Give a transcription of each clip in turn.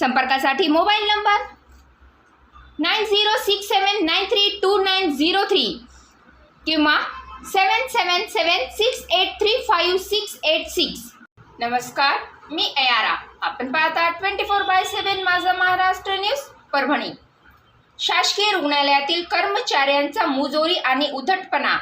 संपर्कासाठी mobile number nine zero six seven nine three two nine zero three किंवा seven seven seven six eight three five six eight six. नमस्कार मी अयारा. आपण पाहता twenty four by seven माझा Maharashtra news Parbhani. शासकीय रुग्णालयातील कर्मचाऱ्यांचा मुजोरी आणि उधटपणा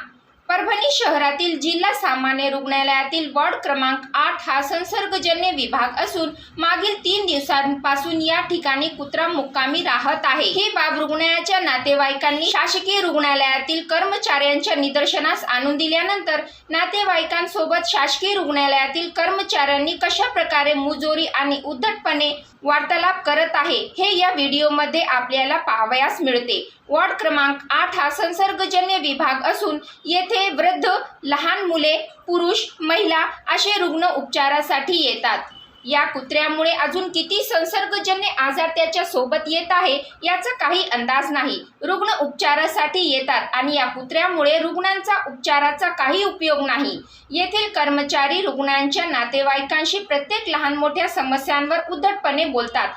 परभणी शहरातील जिल्हा सामान्य रुग्णालयातील वॉर्ड क्रमांक आठ हा संसर्गजन्य विभाग असून मागील तीन दिवसांपासून या ठिकाणी कुत्रा मुक्कामी राहत आहे. ही बाब रुग्णालयाच्या नातेवाईकांनी शासकीय रुग्णालयातील कर्मचाऱ्यांच्या निदर्शनास आणून दिल्यानंतर नातेवाईकांसोबत शासकीय रुग्णालयातील कर्मचाऱ्यांनी कशा प्रकारे मुजोरी आणि उद्धटपणे वार्तालाप करत आहे. हे या व्हिडिओमध्ये आपल्याला पाहावयास मिळते. वॉर्ड क्रमांक आठ हा संसर्गजन्य विभाग असून येथे वृद्ध लहान मुले पुरुष महिला असे रुग्ण उपचारासाठी येतात. या कुत्र्यामुळे अजून किती संसर्गजन्य आजार त्याच्या सोबत येत आहे याचा काही अंदाज नाही. रुग्ण उपचारासाठी येतात आणि या कुत्र्यामुळे रुग्णांचा उपचाराचा काही उपयोग नाही. येथील कर्मचारी रुग्णांच्या नातेवाईकांशी प्रत्येक लहान मोठ्या समस्यांवर उद्धटपणे बोलतात.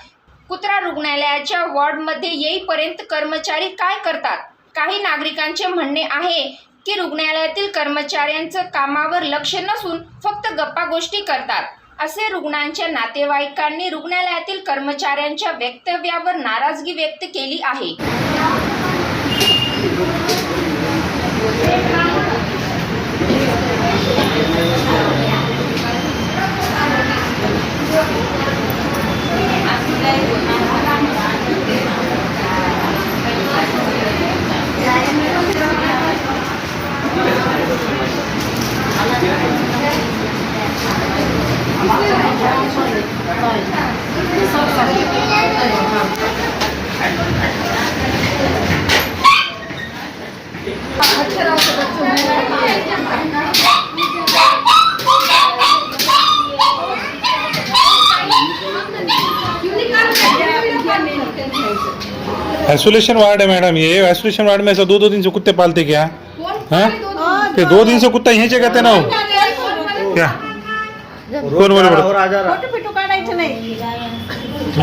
कुत्रा रुग्णालयाच्या वॉर्डमध्ये येईपर्यंत कर्मचारी काय करतात? काही नागरिकांचे म्हणणे आहे की रुग्णालयातील कर्मचाऱ्यांचं कामावर लक्ष नसून फक्त गप्पा गोष्टी करतात. असे रुग्णांच्या नातेवाईकांनी रुग्णालयातील कर्मचाऱ्यांच्या वक्तव्यावर नाराजगी व्यक्त केली आहे. आइसोलेशन वार्ड है मैडम ये आइसोलेशन वार्ड में ऐसा दो दो दिन से कुत्ते पालते क्या? हाँ? ते दो दिन से। कुत्ता यहीं से कहते ना हो क्या? कोण नाही.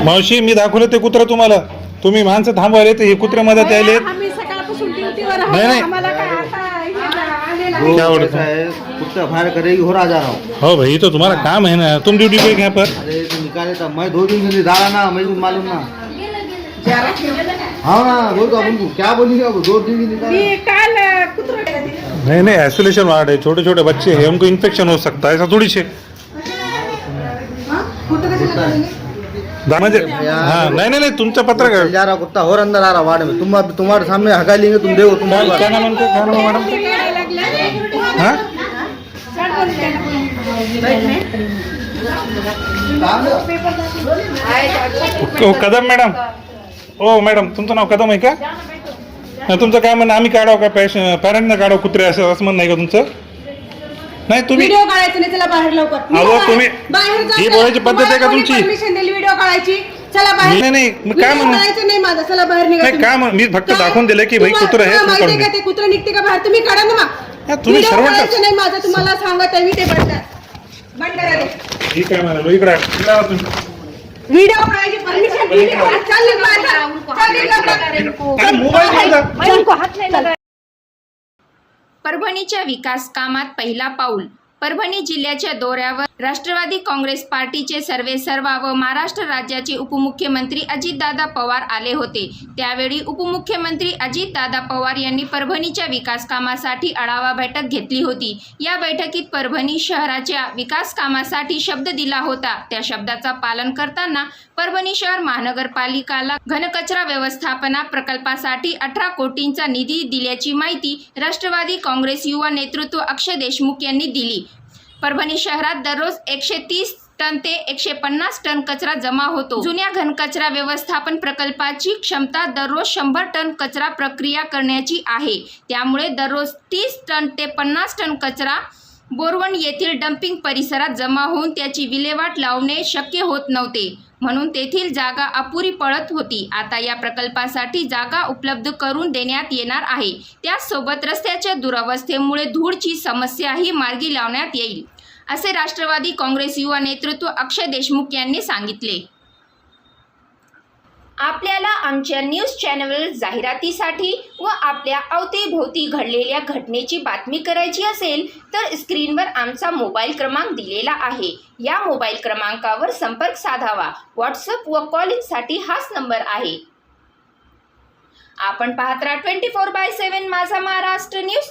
मावशी मी दाखवलं ते कुत्रा तुम्हाला. तुम्ही माणसं थांबवायले ते हे कुत्रे मदत यायले आम्ही सकाळपासून ड्युटीवर नाही, नाही. आहोत आम्हाला काय आता हे बोलते? है कुत्ता फायर करेगी हो हूँ हो भाई तो तुम्हारा काम है ना. तुम ड्यूटी पे यहाँ पर? अरे तो निकाले था मैं दो दिन से डाला ना को मालूम ना. हाँ तो अब उनको क्या बोलेंगे दो दिन निकाले। नहीं नहीं आइसोलेशन वार्ड है छोटे छोटे बच्चे हैं उनको इन्फेक्शन हो सकता है ऐसा थोड़ी से दा- म्हणजे हा नाही नाही नाही तुमचं पत्र चल जा रहा कुत्ता और अंदर आ रहा वार्ड में। तुम अब तुम्हारे सामने हगा लेंगे तुम देखो तुम काय काय नाम आहे उनका? काय नाम मॅडम? हाँ? कदम मॅडम। ओ मॅडम तुमचं नाव कदम आहे का नाही, तुमचं काय म्हणणं आम्ही काढावं का पॅश पॅरेंटनं काढावं कुत्रे असं असं म्हणणं आहे का तुमचं नाही तुम्ही व्हिडिओ काढायचं नाही चला बाहेर लवकर अहो, बाहेर- तुम्ही- बाहेर ही चला. बोलायची पद्धत आहे का तुम्हाला कोणी तुमची? दिली व्हिडिओ काढायची चला बाहेर नाही काय व्हिडिओ म्हणू काढायचं नाही माझा चला बाहेर निघा नाही, तुम्ही. काय म्हण- मी फक्त काय? दाखवून दिलं की भाई तुम्हाला- कुत्रं आहे, तुम्हाला तू माहिती काढून आहे का ते कुत्रं निघते का बाहेर तुम्ही काढा ना मग हा, तुम्ही व्हिडिओ. काढायचं नाही माझं तुम्हाला सांगत आहे मी ते करा. बंद ठीक आहे म्हणालो इकडे तुम्ही. व्हिडिओ काढायची परमिशन दिली. कोणी? चल निघ बाहेर. जा. चल निघ लवकर. काय मोबाईल घेऊन जा. परभणीच्या विकास कामात पहिला पाऊल. परभणी जिल्ह्याच्या दौऱ्यावर राष्ट्रवादी काँग्रेस पार्टीचे सर्वे सर्वा व महाराष्ट्र राज्याचे उपमुख्यमंत्री अजितदादा पवार आले होते. त्यावेळी उपमुख्यमंत्री अजितदादा पवार यांनी परभणीच्या विकास कामासाठी आढावा बैठक घेतली होती. या बैठकीत परभणी शहराच्या विकास कामासाठी शब्द दिला होता. त्या शब्दाचा पालन करताना परभणी शहर महानगरपालिकाला घनकचरा व्यवस्थापना प्रकल्पासाठी अठरा कोटींचा निधी दिल्याची माहिती राष्ट्रवादी काँग्रेस युवा नेतृत्व अक्षय देशमुख यांनी दिली. परभणी शहरात दररोज एकशे तीस टन ते एकशे पन्नास टन कचरा जमा होतो. जुन्या घनकचरा व्यवस्थापन प्रकल्पाची क्षमता दररोज शंभर टन कचरा प्रक्रिया करण्याची आहे. त्यामुळे दररोज तीस टन ते पन्नास टन कचरा बोरवण येथील डम्पिंग परिसरात जमा होऊन त्याची विल्हेवाट लावणे शक्य होत नव्हते. म्हणून तेथील जागा अपुरी पडत होती. आता या प्रकल्पासाठी जागा उपलब्ध करून देण्यात येणार आहे. त्याचसोबत रस्त्याच्या दुरावस्थेमुळे धूळची समस्याही मार्गी लावण्यात येईल असे राष्ट्रवादी काँग्रेस युवा नेतृत्व अक्षय देशमुख यांनी सांगितले. आपल्याला आमच्या न्यूज चॅनलवर जाहिरातीसाठी व आपल्या अवतीभोवती घडलेल्या घटनेची बातमी करायची असेल तर स्क्रीनवर आमचा मोबाईल क्रमांक दिलेला आहे. या मोबाईल क्रमांकावर संपर्क साधावा. व्हॉट्सअप व कॉलिंगसाठी हाच नंबर आहे. आपण पाहत राहा ट्वेंटी फोर बाय सेवन माझा महाराष्ट्र न्यूज.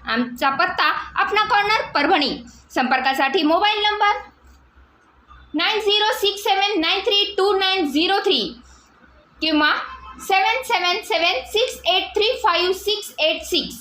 आमचा पत्ता आपणा कॉर्नर परभणी. संपर्कासाठी mobile number nine zero six seven nine three two nine zero three किंवा seven seven seven six eight three five six eight six